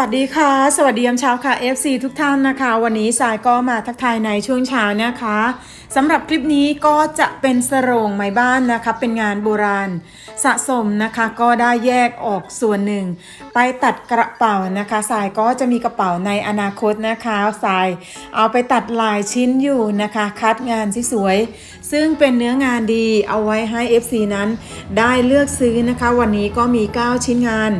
วัสดีค่ะ สวัสดียามเช้าค่ะ FC ทุกท่านนะคะ วันนี้สายก็มาทักทายในช่วงเช้านะคะสำหรับคลิปนี้ก็จะเป็นสรงไม้บ้านนะคะ เป็นงานโบราณสะสมนะคะ ก็ได้แยกออกส่วนหนึ่งไปตัดกระเป๋านะคะสายก็จะมีกระเป๋าในอนาคตนะคะสายเอาไปตัดลายชิ้นอยู่นะคะ คัดงานที่สวย ซึ่งเป็นเนื้องานดีเอาไว้ให้ FC นั้น ได้เลือกซื้อนะคะ วันนี้ก็มี 9 ชิ้นงาน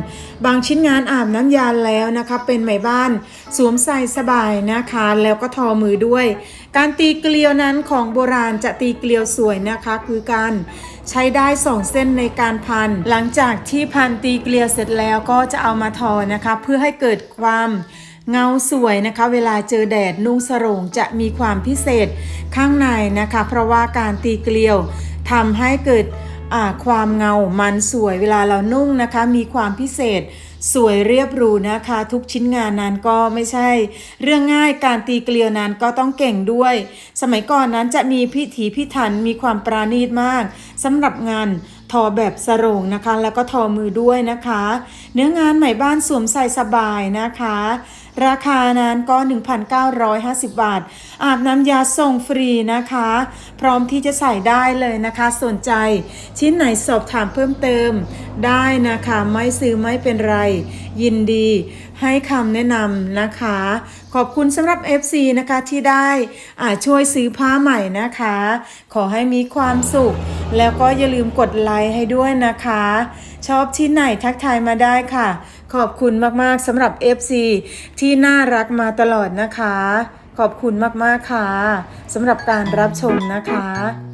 บางชิ้นงานอาบน้ำยาแล้วนะคะ เป็นไหมบ้านสวมใส่สบายนะคะ แล้วก็ทอมือด้วย การตีเกลียวนั้นของโบราณจะตีเกลียวสวยนะคะ คือการใช้ได้สองเส้นในการพัน หลังจากที่พันตีเกลียวเสร็จแล้วก็จะเอามาทอนะคะ เพื่อให้เกิดความเงาสวยนะคะ เวลาเจอแดดนุ่งสรงจะมีความพิเศษข้างในนะคะ เพราะว่าการตีเกลียวทำให้เกิดความเงามันสวยเวลาเรานุ่งนะคะ มีความพิเศษ สวยเรียบรูนะคะ ทุกชิ้นงานนั้นก็ไม่ใช่ เรื่องง่ายการตีเกลียวนั้นก็ต้องเก่งด้วย สมัยก่อนนั้นจะมีพิถีพิถันมีความปราณีตมากสำหรับงาน ทอแบบสรงนะคะ แล้วก็ทอมือด้วยนะคะ เนื้องานไหมบ้านสวมใส่สบายนะคะ ราคานั้นก็ 1,950 บาท อาบน้ำยาส่งฟรีนะคะ พร้อมที่จะใส่ได้เลยนะคะ สนใจ ชิ้นไหนสอบถามเพิ่มเติมได้นะคะ ไม่ซื้อไม่เป็นไร ยินดีให้คำแนะนำนะคะ ขอบคุณสำหรับ FC นะคะที่ได้อาช่วยซื้อผ้าใหม่นะคะ ขอให้มีความสุข แล้วก็อย่าลืมกดไลค์ให้ด้วยนะคะ ชอบที่ไหนทักทายมาได้ค่ะ ขอบคุณมากๆสำหรับ FC ที่น่ารักมาตลอดนะคะ ขอบคุณมากๆค่ะสำหรับการรับชมนะคะ